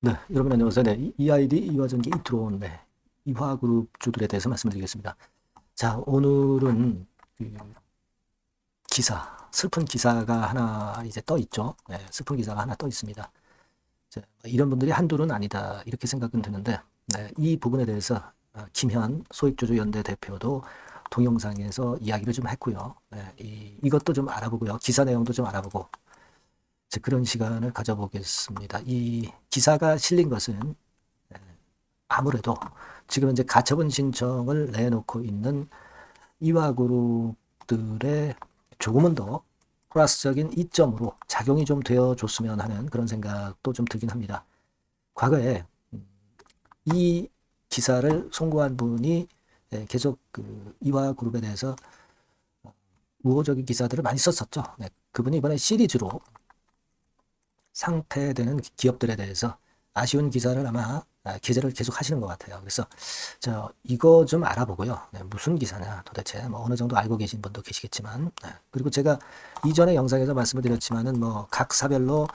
네, 여러분 안녕하세요. 네, EID 이화전기 이트론 네, 이화그룹 주들에 대해서 말씀드리겠습니다. 자, 오늘은 그 기사, 슬픈 기사가 하나 이제 떠 있죠. 네, 슬픈 기사가 하나 떠 있습니다. 자, 이런 분들이 한둘은 아니다 이렇게 생각은 드는데 네, 이 부분에 대해서 어, 김현 소액주주연대 대표도 동영상에서 이야기를 좀 했고요. 네, 이, 이것도 좀 알아보고요. 기사 내용도 좀 알아보고 그런 시간을 가져보겠습니다. 이 기사가 실린 것은 에, 아무래도 지금 이제 가처분 신청을 내놓고 있는 이화 그룹들의 조금은 더 플러스적인 이점으로 작용이 좀 되어줬으면 하는 그런 생각도 좀 들긴 합니다. 과거에 음, 이 기사를 송고한 분이 에, 계속 그 이화 그룹에 대해서 어, 우호적인 기사들을 많이 썼었죠. 네, 그분이 이번에 시리즈로 상폐되는 기업들에 대해서 아쉬운 기사를 아마 아, 게재를 계속 하시는 것 같아요. 그래서 저 이거 좀 알아보고요. 네, 무슨 기사냐 도대체 뭐 어느 정도 알고 계신 분도 계시겠지만 네, 그리고 제가 이전에 영상에서 말씀을 드렸지만은 뭐 각 사별로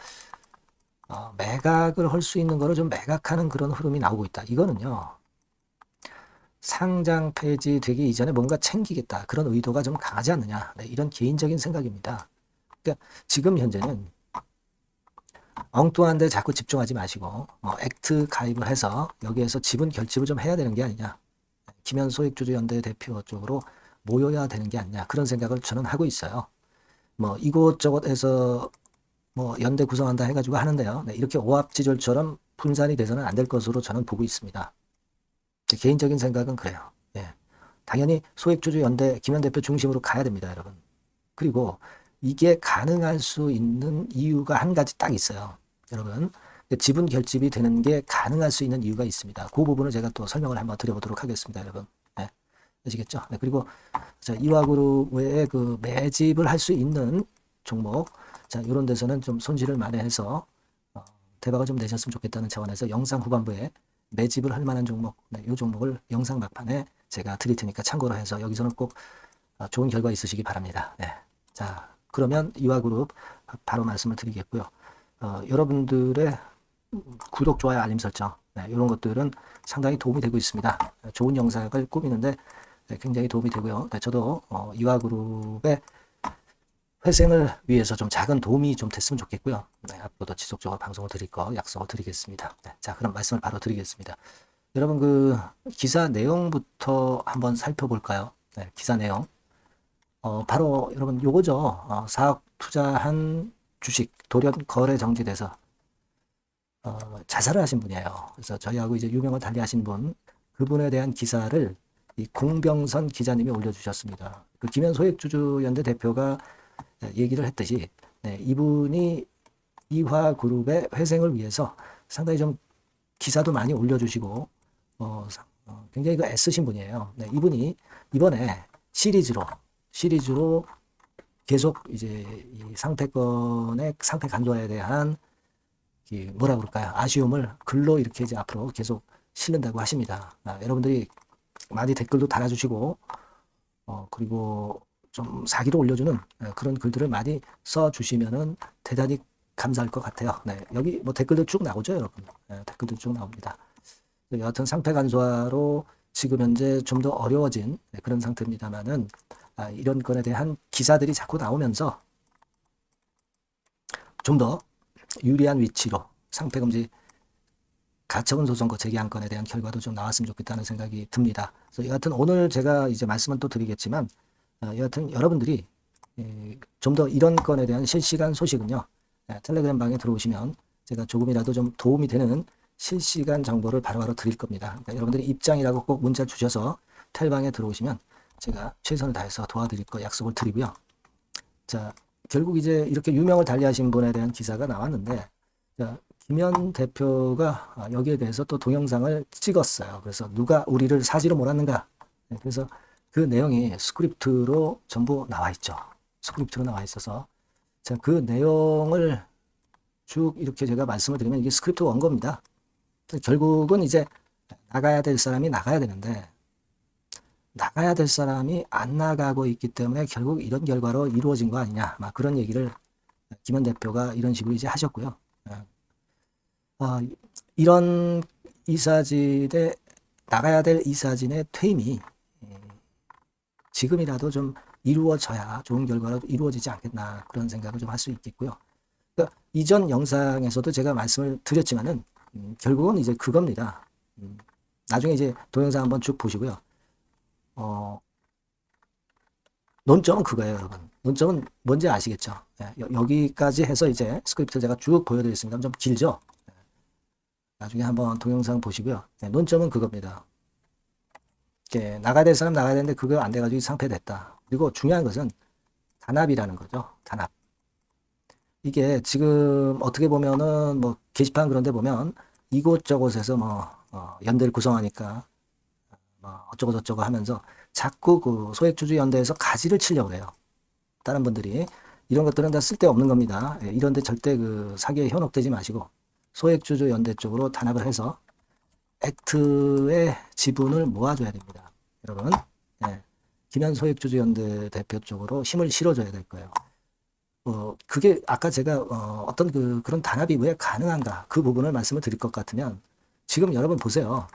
어, 매각을 할 수 있는 거를 좀 매각하는 그런 흐름이 나오고 있다. 이거는요. 상장 폐지 되기 이전에 뭔가 챙기겠다. 그런 의도가 좀 강하지 않느냐. 네, 이런 개인적인 생각입니다. 그러니까 지금 현재는 엉뚱한 데 자꾸 집중하지 마시고 뭐 액트 가입을 해서 여기에서 지분 결집을 좀 해야 되는 게 아니냐. 김현 소액주주연대 대표 쪽으로 모여야 되는 게 아니냐. 그런 생각을 저는 하고 있어요. 뭐 이곳저곳 해서 뭐 연대 구성한다 해가지고 하는데요. 네, 이렇게 오합지졸처럼 분산이 돼서는 안 될 것으로 저는 보고 있습니다. 제 개인적인 생각은 그래요. 예. 당연히 소액주주 연대 김현 대표 중심으로 가야 됩니다, 여러분. 그리고 이게 가능할 수 있는 이유가 한 가지 딱 있어요. 여러분, 지분 결집이 되는 게 가능할 수 있는 이유가 있습니다. 그 부분을 제가 또 설명을 한번 드려보도록 하겠습니다, 여러분. 네. 아시겠죠? 네, 그리고 자, 이화그룹 외에 그 매집을 할 수 있는 종목, 자, 이런 데서는 좀 손실을 만회해서 어, 대박을 좀 내셨으면 좋겠다는 차원에서 영상 후반부에 매집을 할 만한 종목, 네, 이 종목을 영상 막판에 제가 드릴 테니까 참고로 해서 여기서는 꼭 어, 좋은 결과 있으시기 바랍니다. 네. 자, 그러면 이화그룹 바로 말씀을 드리겠고요. 어, 여러분들의 구독, 좋아요, 알림 설정 네, 이런 것들은 상당히 도움이 되고 있습니다. 좋은 영상을 꾸미는데 네, 굉장히 도움이 되고요. 네, 저도 어, 이화그룹의 회생을 위해서 좀 작은 도움이 좀 됐으면 좋겠고요. 네, 앞으로도 지속적으로 방송을 드릴 거 약속을 드리겠습니다. 네, 자, 그럼 말씀을 바로 드리겠습니다. 여러분 그 기사 내용부터 한번 살펴볼까요? 네, 기사 내용. 어, 바로 여러분 요거죠. 어, 4억 투자한 주식 돌연 거래 정지돼서 어, 자살을 하신 분이에요. 그래서 저희하고 이제 유명을 달리하신 분 그분에 대한 기사를 이 공병선 기자님이 올려주셨습니다. 그 김현 소액주주연대 대표가 얘기를 했듯이 네, 이분이 이화그룹의 회생을 위해서 상당히 좀 기사도 많이 올려주시고 어, 어, 굉장히 그 애쓰신 분이에요. 네, 이분이 이번에 시리즈로 시리즈로 계속 이제 이 상태권의 상태 간도화에 대한 뭐라 그럴까요? 아쉬움을 글로 이렇게 이제 앞으로 계속 실는다고 하십니다. 아, 여러분들이 많이 댓글도 달아주시고 어, 그리고 좀 사기로 올려주는 예, 그런 글들을 많이 써주시면은 대단히 감사할 것 같아요. 네, 여기 뭐 댓글도 쭉 나오죠, 여러분. 네, 댓글도 쭉 나옵니다. 여하튼 상태 간소화로 지금 현재 좀 더 어려워진 네, 그런 상태입니다만은 아, 이런 건에 대한 기사들이 자꾸 나오면서 좀 더 유리한 위치로 상태금지 가처분 소송거 제기한 건에 대한 결과도 좀 나왔으면 좋겠다는 생각이 듭니다. 그래서 여하튼 오늘 제가 이제 말씀은 또 드리겠지만 어, 여하튼 여러분들이 좀 더 이런 건에 대한 실시간 소식은요 예, 텔레그램 방에 들어오시면 제가 조금이라도 좀 도움이 되는 실시간 정보를 바로 바로 드릴 겁니다. 그러니까 여러분들이 입장이라고 꼭 문자 주셔서 텔방에 들어오시면 제가 최선을 다해서 도와드릴 거 약속을 드리고요. 자, 결국 이제 이렇게 유명을 달리하신 분에 대한 기사가 나왔는데, 자, 김현 대표가 여기에 대해서 또 동영상을 찍었어요. 그래서 누가 우리를 사지로 몰았는가? 네, 그래서 그 내용이 스크립트로 전부 나와 있죠. 스크립트로 나와 있어서. 자, 그 내용을 쭉 이렇게 제가 말씀을 드리면 이게 스크립트 원고입니다. 결국은 이제 나가야 될 사람이 나가야 되는데, 나가야 될 사람이 안 나가고 있기 때문에 결국 이런 결과로 이루어진 거 아니냐. 막 그런 얘기를 김현 대표가 이런 식으로 이제 하셨고요. 예. 어, 이런 이사진에 나가야 될 이사진의 퇴임이 예, 지금이라도 좀 이루어져야 좋은 결과로 이루어지지 않겠나 그런 생각을 좀 할 수 있겠고요. 그러니까 이전 영상에서도 제가 말씀을 드렸지만은 음, 결국은 이제 그겁니다. 음, 나중에 이제 동영상 한번 쭉 보시고요. 어, 논점은 그거예요, 여러분. 논점은 뭔지 아시겠죠? 예, 여, 기까지 해서 이제 스크립트 제가 쭉 보여드리겠습니다. 좀 길죠? 예, 나중에 한번 동영상 보시고요. 예, 논점은 그겁니다. 이렇게 나가야 될 사람 나가야 되는데 그거 안 돼가지고 상패됐다. 그리고 중요한 것은 단합이라는 거죠. 단합. 이게 지금 어떻게 보면은 뭐 게시판 그런 데 보면 이곳저곳에서 뭐 어, 연대를 구성하니까 뭐 어쩌고 저쩌고 하면서 자꾸 그 소액주주 연대에서 가지를 치려고 해요. 다른 분들이 이런 것들은 다 쓸데없는 겁니다. 예, 이런데 절대 그 사기에 현혹되지 마시고 소액주주 연대 쪽으로 단합을 해서 액트의 지분을 모아줘야 됩니다. 여러분, 예, 김현 소액주주 연대 대표 쪽으로 힘을 실어줘야 될 거예요. 어, 그게 아까 제가 어, 어떤 그 그런 단합이 왜 가능한가 그 부분을 말씀을 드릴 것 같으면 지금 여러분 보세요.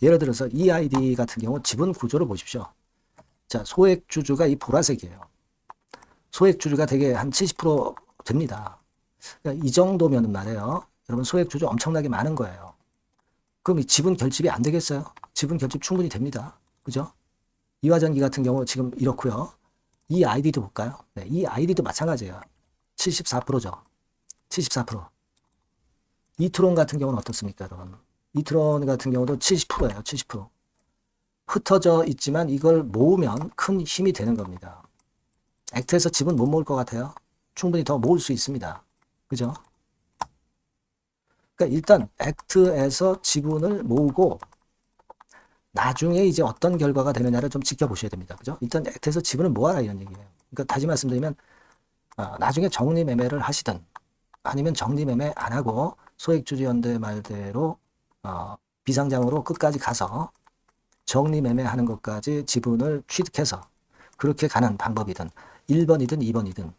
예를 들어서 이 아이디 같은 경우 지분 구조를 보십시오. 자, 소액 주주가 이 보라색이에요. 소액 주주가 되게 한 70% 됩니다. 그러니까 이 정도면 말이에요. 여러분 소액 주주 엄청나게 많은 거예요. 그럼 이 지분 결집이 안 되겠어요? 지분 결집 충분히 됩니다. 그죠? 이화전기 같은 경우 지금 이렇고요. 이 아이디도 볼까요? 네, 이 아이디도 마찬가지예요. 74%죠. 74%. 이트론 같은 경우는 어떻습니까, 여러분? 이트론 같은 경우도 70%예요. 70%. 흩어져 있지만 이걸 모으면 큰 힘이 되는 겁니다. 액트에서 지분 못 모을 것 같아요? 충분히 더 모을 수 있습니다. 그죠? 그러니까 일단 액트에서 지분을 모으고 나중에 이제 어떤 결과가 되느냐를 좀 지켜보셔야 됩니다. 그죠? 일단 액트에서 지분을 모아라 이런 얘기예요. 그러니까 다시 말씀드리면 어, 나중에 정리 매매를 하시든 아니면 정리 매매 안 하고 소액주주연대 말대로 어, 비상장으로 끝까지 가서 정리 매매하는 것까지 지분을 취득해서 그렇게 가는 방법이든 1번이든 2번이든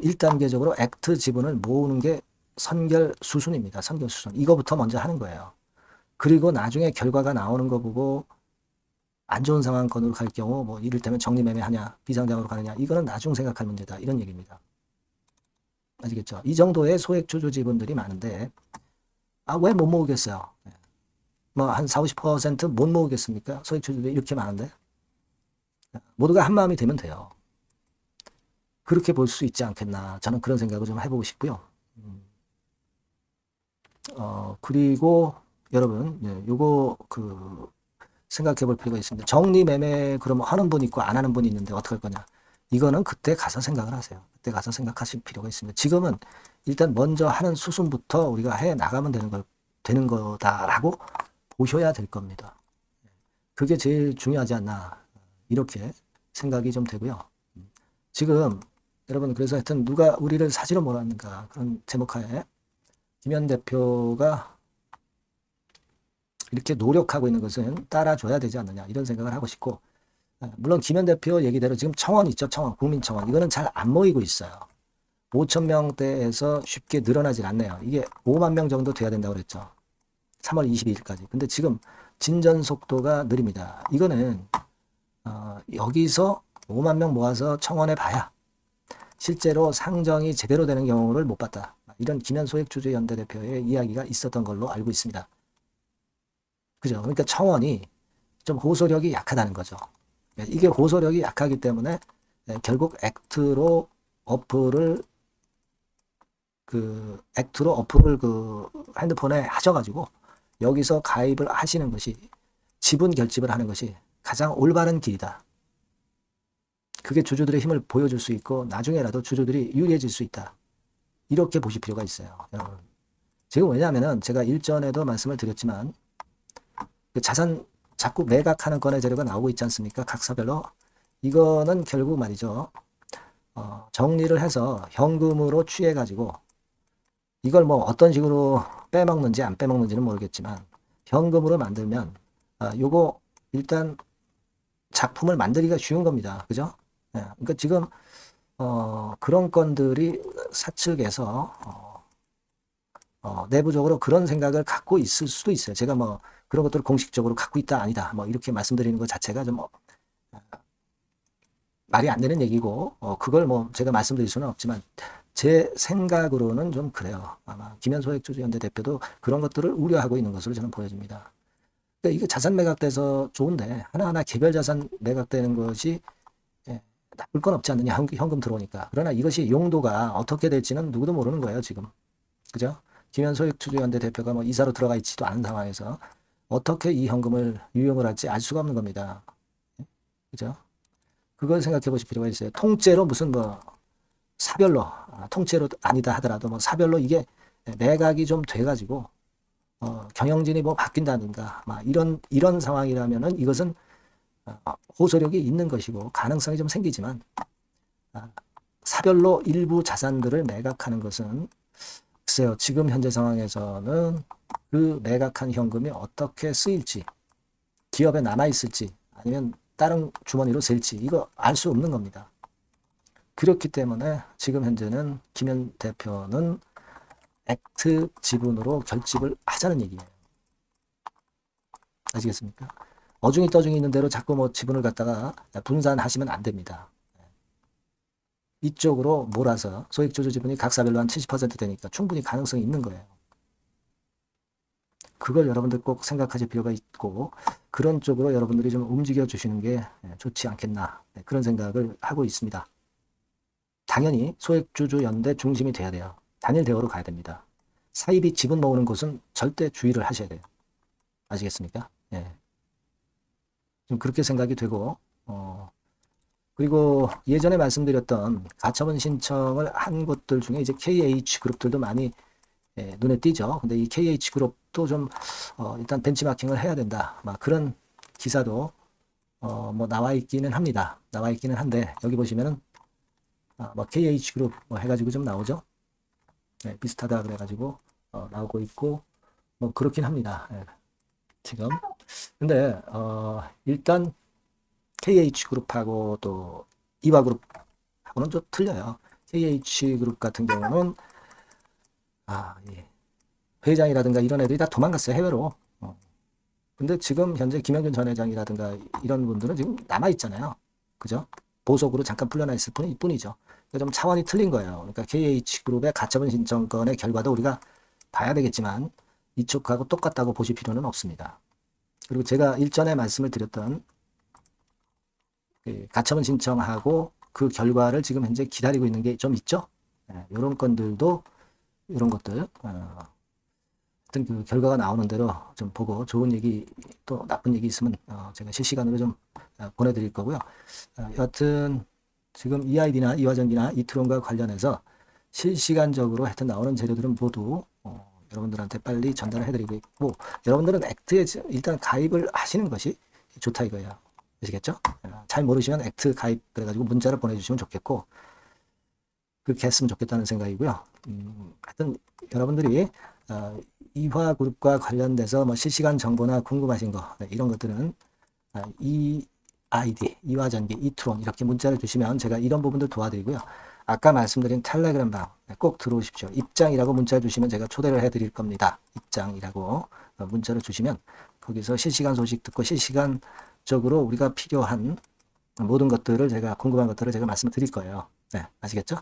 1단계적으로 액트 지분을 모으는 게 선결 수순입니다. 선결 수순. 이거부터 먼저 하는 거예요. 그리고 나중에 결과가 나오는 거 보고 안 좋은 상황권으로 갈 경우 뭐 이를테면 정리매매 하냐 비상장으로 가느냐 이거는 나중 생각할 문제다 이런 얘기입니다. 아시겠죠? 이 정도의 소액 주주 지분들이 많은데 아 왜 못 모으겠어요? 뭐 한 4, 50%못 모으겠습니까? 소액 주주들이 이렇게 많은데 모두가 한 마음이 되면 돼요. 그렇게 볼 수 있지 않겠나 저는 그런 생각을 좀 해보고 싶고요. 음. 어 그리고 여러분, 예, 요거 그 생각해 볼 필요가 있습니다. 정리 매매 그러면 하는 분 있고 안 하는 분이 있는데 어떻게 할 거냐? 이거는 그때 가서 생각을 하세요. 그때 가서 생각하실 필요가 있습니다. 지금은 일단 먼저 하는 수순부터 우리가 해 나가면 되는 걸 되는 거다라고 보셔야 될 겁니다. 그게 제일 중요하지 않나 이렇게 생각이 좀 되고요. 지금 여러분 그래서 하여튼 누가 우리를 사지로 몰았는가 그런 제목하에 김현 대표가 이렇게 노력하고 있는 것은 따라줘야 되지 않느냐 이런 생각을 하고 싶고 아, 물론 김현 대표 얘기대로 지금 청원 있죠 청원 국민청원 이거는 잘 안 모이고 있어요 5천 명대에서 쉽게 늘어나질 않네요. 이게 5만 명 정도 돼야 된다고 그랬죠. 3월 22일까지. 근데 지금 진전 속도가 느립니다. 이거는 어, 여기서 5만 명 모아서 청원해 봐야 실제로 상정이 제대로 되는 경우를 못 봤다. 이런 김현 소액 주주 연대 대표의 이야기가 있었던 걸로 알고 있습니다. 그죠? 그러니까 청원이 좀 호소력이 약하다는 거죠. 예, 이게 호소력이 약하기 때문에 예, 결국 액트로 어플을 그 액트로 어플을 그 핸드폰에 하셔가지고 여기서 가입을 하시는 것이 지분 결집을 하는 것이 가장 올바른 길이다. 그게 주주들의 힘을 보여줄 수 있고 나중에라도 주주들이 유리해질 수 있다. 이렇게 보실 필요가 있어요. 여러분. 지금 왜냐하면 제가 일전에도 말씀을 드렸지만 그 자산 자꾸 매각하는 건의 재료가 나오고 있지 않습니까? 각사별로. 이거는 결국 말이죠. 어, 정리를 해서 현금으로 취해가지고 이걸 뭐 어떤 식으로 빼먹는지 안 빼먹는지는 모르겠지만 현금으로 만들면 아, 요거 일단 작품을 만들기가 쉬운 겁니다. 그죠? 예, 그러니까 지금 어, 그런 건들이 사측에서 어, 어, 내부적으로 그런 생각을 갖고 있을 수도 있어요. 제가 뭐 그런 것들을 공식적으로 갖고 있다 아니다 뭐 이렇게 말씀드리는 것 자체가 좀 어, 말이 안 되는 얘기고 어, 그걸 뭐 제가 말씀드릴 수는 없지만 제 생각으로는 좀 그래요. 아마 김현소액주주연대 대표도 그런 것들을 우려하고 있는 것으로 저는 보여집니다. 그러니까 이게 자산 매각돼서 좋은데 하나하나 개별 자산 매각되는 것이 예, 나쁠 건 없지 않느냐 현금, 들어오니까 그러나 이것이 용도가 어떻게 될지는 누구도 모르는 거예요 지금 그죠? 김현소액주주연대 대표가 뭐 이사로 들어가 있지도 않은 상황에서 어떻게 이 현금을 유용을 할지 알 수가 없는 겁니다. 그죠? 그걸 생각해 보실 필요가 있어요. 통째로 무슨 뭐 사별로 아, 통째로 아니다 하더라도 뭐 사별로 이게 매각이 좀 돼가지고 어, 경영진이 뭐 바뀐다든가 막 이런 이런 상황이라면은 이것은 어, 호소력이 있는 것이고 가능성이 좀 생기지만 아, 사별로 일부 자산들을 매각하는 것은 글쎄요 지금 현재 상황에서는 그 매각한 현금이 어떻게 쓰일지 기업에 남아 있을지 아니면 다른 주머니로 셀지 이거 알 수 없는 겁니다. 그렇기 때문에 지금 현재는 김현 대표는 액트 지분으로 결집을 하자는 얘기예요. 아시겠습니까? 어중이 떠중이 있는 대로 자꾸 뭐 지분을 갖다가 분산하시면 안 됩니다. 이쪽으로 몰아서 소액주주 지분이 각사별로 한 70% 되니까 충분히 가능성이 있는 거예요. 그걸 여러분들 꼭 생각하실 필요가 있고 그런 쪽으로 여러분들이 좀 움직여 주시는 게 좋지 않겠나 네, 그런 생각을 하고 있습니다. 당연히 소액주주 연대 중심이 돼야 돼요. 단일 대우로 가야 됩니다. 사입이 지분 모으는 곳은 절대 주의를 하셔야 돼요. 아시겠습니까? 예. 좀 그렇게 생각이 되고 어, 그리고 예전에 말씀드렸던 가처분 신청을 한 곳들 중에 이제 KH 그룹들도 많이 예, 눈에 띄죠. 근데 이 KH 그룹도 좀 어, 일단 벤치마킹을 해야 된다. 막 그런 기사도 어, 뭐 나와 있기는 합니다. 나와 있기는 한데 여기 보시면은 아, 뭐 KH 그룹 뭐 해가지고 좀 나오죠. 네, 비슷하다 그래가지고 어, 나오고 있고 뭐 그렇긴 합니다. 예, 지금 근데 어, 일단 KH 그룹하고 또 이화 그룹하고는 좀 틀려요. KH 그룹 같은 경우는 아, 예. 회장이라든가 이런 애들이 다 도망갔어요, 해외로. 어. 근데 지금 현재 김영균 전 회장이라든가 이런 분들은 지금 남아 있잖아요. 그죠? 보석으로 잠깐 풀려나 있을 뿐이, 뿐이죠. 그러니까 좀 차원이 틀린 거예요. 그러니까 KH그룹의 가처분 신청건의 결과도 우리가 봐야 되겠지만 이쪽하고 똑같다고 보실 필요는 없습니다. 그리고 제가 일전에 말씀을 드렸던 그 가처분 신청하고 그 결과를 지금 현재 기다리고 있는 게 좀 있죠. 네, 이런 건들도 이런 것들 어, 어떤 그 결과가 나오는 대로 좀 보고 좋은 얘기 또 나쁜 얘기 있으면 어, 제가 실시간으로 좀 어, 보내드릴 거고요. 어, 여하튼 지금 EID나 이화전기나 이트론과 관련해서 실시간적으로 하여튼 나오는 재료들은 모두 어, 여러분들한테 빨리 전달을 해드리고 있고 여러분들은 액트에 일단 가입을 하시는 것이 좋다 이거예요. 아시겠죠? 어, 잘 모르시면 액트 가입 그래가지고 문자를 보내주시면 좋겠고 그렇게 했으면 좋겠다는 생각이고요. 음, 하여튼 여러분들이 어, 이화 그룹과 관련돼서 뭐 실시간 정보나 궁금하신 거 네, 이런 것들은 어, 이 아이디, 이화전기, 이트론 이렇게 문자를 주시면 제가 이런 부분들 도와드리고요. 아까 말씀드린 텔레그램 방꼭 들어오십시오. 입장이라고 문자 주시면 제가 초대를 해드릴 겁니다. 입장이라고 어, 문자를 주시면 거기서 실시간 소식 듣고 실시간적으로 우리가 필요한 모든 것들을 제가 궁금한 것들을 제가 말씀을 드릴 거예요. 네, 아시겠죠?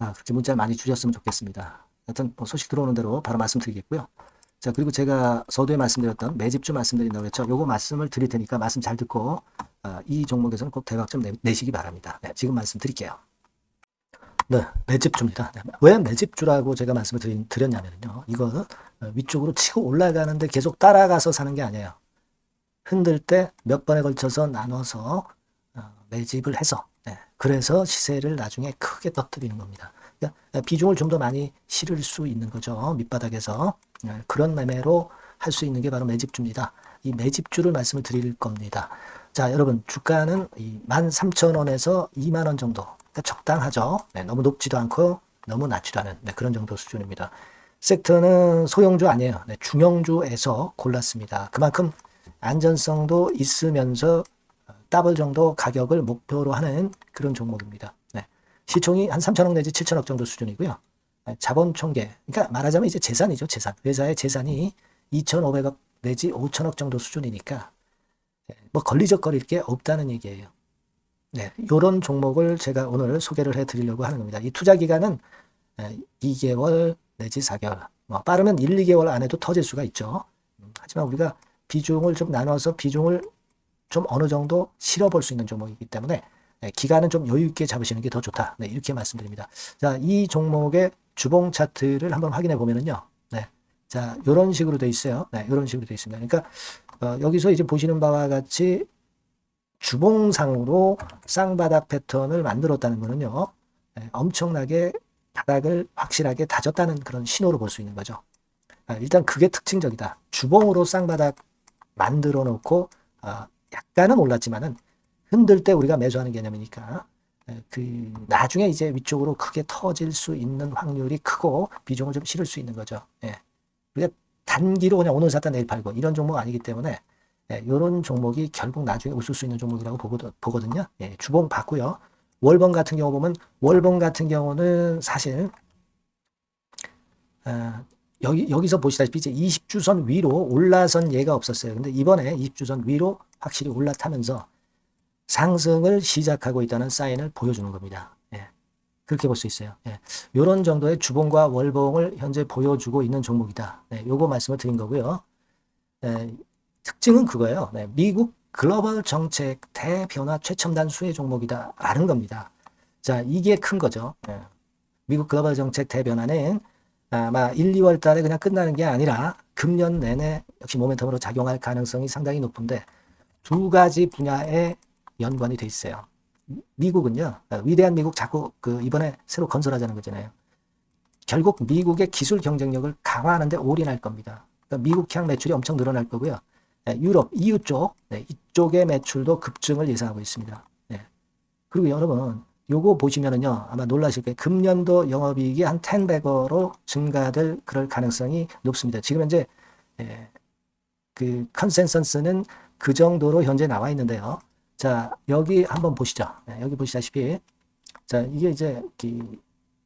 아, 그렇게 문자 많이 주셨으면 좋겠습니다. 하여튼 뭐 소식 들어오는 대로 바로 말씀드리겠고요. 자, 그리고 제가 서두에 말씀드렸던 매집주 말씀드린다고 했죠. 요거 말씀을 드릴 테니까 말씀 잘 듣고 아, 이 종목에서는 꼭 대박 좀 내, 시기 바랍니다. 네, 지금 말씀드릴게요. 네, 매집주입니다. 네, 왜 매집주라고 제가 말씀을 드린, 드렸냐면요. 이거 위쪽으로 치고 올라가는데 계속 따라가서 사는 게 아니에요. 흔들 때 몇 번에 걸쳐서 나눠서 어, 매집을 해서 네, 그래서 시세를 나중에 크게 떠뜨리는 겁니다. 비중을 좀 더 많이 실을 수 있는 거죠. 밑바닥에서 네, 그런 매매로 할 수 있는 게 바로 매집주입니다. 이 매집주를 말씀을 드릴 겁니다. 자, 여러분 주가는 13,000원에서 2만 원 정도. 그러니까 적당하죠. 네, 너무 높지도 않고 너무 낮지도 않은 네, 그런 정도 수준입니다. 섹터는 소형주 아니에요. 네, 중형주에서 골랐습니다. 그만큼 안전성도 있으면서 더블 정도 가격을 목표로 하는 그런 종목입니다. 네. 시총이 한 3천억 내지 7천억 정도 수준이고요. 자본 총계. 그러니까 말하자면 이제 재산이죠, 재산. 회사의 재산이 2,500억 내지 5천억 정도 수준이니까 예, 뭐 걸리적거릴 게 없다는 얘기예요. 네, 이런 종목을 제가 오늘 소개를 해드리려고 하는 겁니다. 이 투자 기간은 2개월 내지 4개월, 뭐 빠르면 1, 2개월 안에도 터질 수가 있죠. 음, 하지만 우리가 비중을 좀 나눠서 비중을 좀 어느 정도 실어볼 수 있는 종목이기 때문에 네, 기간은 좀 여유 있게 잡으시는 게 더 좋다. 네, 이렇게 말씀드립니다. 자, 이 종목의 주봉 차트를 한번 확인해 보면은요. 네. 자, 이런 식으로 돼 있어요. 네, 이런 식으로 돼 있습니다. 그러니까 어, 여기서 이제 보시는 바와 같이 주봉상으로 쌍바닥 패턴을 만들었다는 거는요. 네, 엄청나게 바닥을 확실하게 다졌다는 그런 신호로 볼 수 있는 거죠. 아, 일단 그게 특징적이다. 주봉으로 쌍바닥 만들어 놓고 아, 약간은 올랐지만은 흔들 때 우리가 매수하는 개념이니까 에, 그 나중에 이제 위쪽으로 크게 터질 수 있는 확률이 크고 비중을 좀 실을 수 있는 거죠. 예. 우리가 단기로 그냥 오늘 샀다 내일 팔고 이런 종목 아니기 때문에 예, 이런 종목이 결국 나중에 웃을 수 있는 종목이라고 보거든, 보거든요. 예, 주봉 봤고요. 월봉 같은 경우 보면 월봉 같은 경우는 사실 어, 여기 여기서 보시다시피 이제 20주선 위로 올라선 예가 없었어요. 근데 이번에 20주선 위로 확실히 올라타면서 상승을 시작하고 있다는 사인을 보여주는 겁니다. 예. 그렇게 볼 수 있어요. 예. 이런 정도의 주봉과 월봉을 현재 보여주고 있는 종목이다. 네, 요거 말씀을 드린 거고요. 예, 특징은 그거예요. 네, 미국 글로벌 정책 대변화 최첨단 수혜 종목이다. 라는 겁니다. 자, 이게 큰 거죠. 예. 미국 글로벌 정책 대변화는 아마 1, 2월 달에 그냥 끝나는 게 아니라 금년 내내 역시 모멘텀으로 작용할 가능성이 상당히 높은데 두 가지 분야에 연관이 돼 있어요. 미국은요, 위대한 미국 자꾸 그 이번에 새로 건설하자는 거잖아요. 결국 미국의 기술 경쟁력을 강화하는데 올인할 겁니다. 그러니까 미국 향 매출이 엄청 늘어날 거고요. 네, 유럽, EU 쪽, 네, 이쪽의 매출도 급증을 예상하고 있습니다. 네. 그리고 여러분, 요거 보시면은요, 아마 놀라실 거예요. 금년도 영업이익이 한 10배거로 증가될 그럴 가능성이 높습니다. 지금 현재, 예, 그 컨센서스는 그 정도로 현재 나와 있는데요. 자, 여기 한번 보시죠. 네, 여기 보시다시피, 자, 이게 이제 그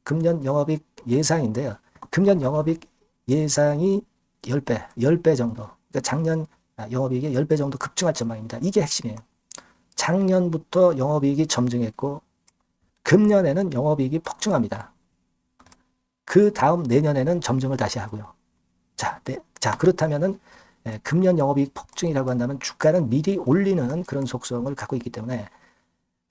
금년 영업이익 예상인데요. 금년 영업이익 예상이 10배, 10배 정도. 그러니까 작년 영업이익이 10배 정도 급증할 전망입니다. 이게 핵심이에요. 작년부터 영업이익이 점증했고, 금년에는 영업이익이 폭증합니다. 그 다음 내년에는 점증을 다시 하고요. 자, 네, 자 그렇다면은 예, 금년 영업이익 폭증이라고 한다면 주가는 미리 올리는 그런 속성을 갖고 있기 때문에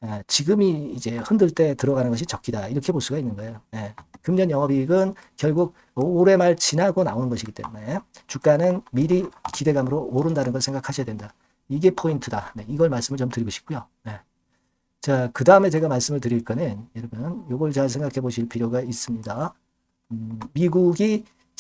예, 지금이 이제 흔들 때 들어가는 것이 적기다 이렇게 볼 수가 있는 거예요. 예, 금년 영업이익은 결국 올해 말 지나고 나오는 것이기 때문에 주가는 미리 기대감으로 오른다는 걸 생각하셔야 된다. 이게 포인트다. 네, 이걸 말씀을 좀 드리고 싶고요. 네. 자, 그 다음에 제가 말씀을 드릴 거는 여러분 이걸 잘 생각해 보실 필요가 있습니다. 음, 미국이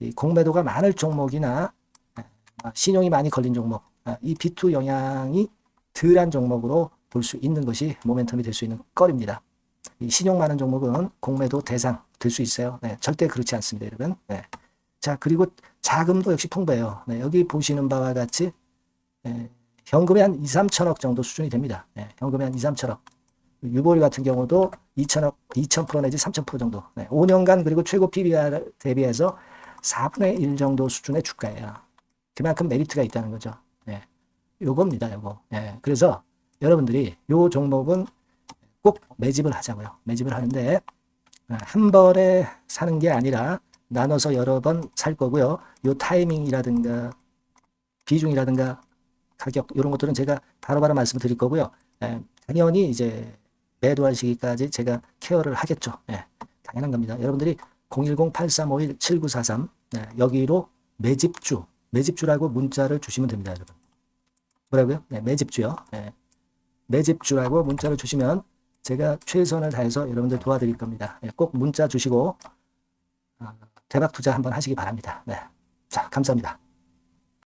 이 공매도가 많을 종목이나 아, 신용이 많이 걸린 종목, 아, 이 B2 영향이 덜한 종목으로 볼 수 있는 것이 모멘텀이 될 수 있는 거리입니다. 이 신용 많은 종목은 공매도 대상 될 수 있어요. 네, 절대 그렇지 않습니다, 여러분. 네. 자, 그리고 자금도 역시 풍부해요. 네, 여기 보시는 바와 같이 네, 현금이 한 2, 3천억 정도 수준이 됩니다. 네, 현금이 한 2, 3천억. 유보리 같은 경우도 2천억, 2,000% 내지 3,000% 정도. 네, 5년간 그리고 최고 PBR 대비해서 4분의 1 정도 수준의 주가예요. 그만큼 메리트가 있다는 거죠. 네, 요겁니다, 요거. 네, 그래서 여러분들이 요 종목은 꼭 매집을 하자고요. 매집을 하는데 한 번에 사는 게 아니라 나눠서 여러 번 살 거고요. 요 타이밍이라든가 비중이라든가 가격 이런 것들은 제가 바로바로 말씀을 드릴 거고요. 예, 당연히 이제 매도할 시기까지 제가 케어를 하겠죠. 예, 당연한 겁니다. 여러분들이 010-8351-7943 예, 여기로 매집주, 매집주라고 문자를 주시면 됩니다. 여러분. 뭐라고요? 네, 매집주요. 예, 매집주라고 문자를 주시면 제가 최선을 다해서 여러분들 도와드릴 겁니다. 예, 꼭 문자 주시고 어, 대박 투자 한번 하시기 바랍니다. 네. 자, 감사합니다.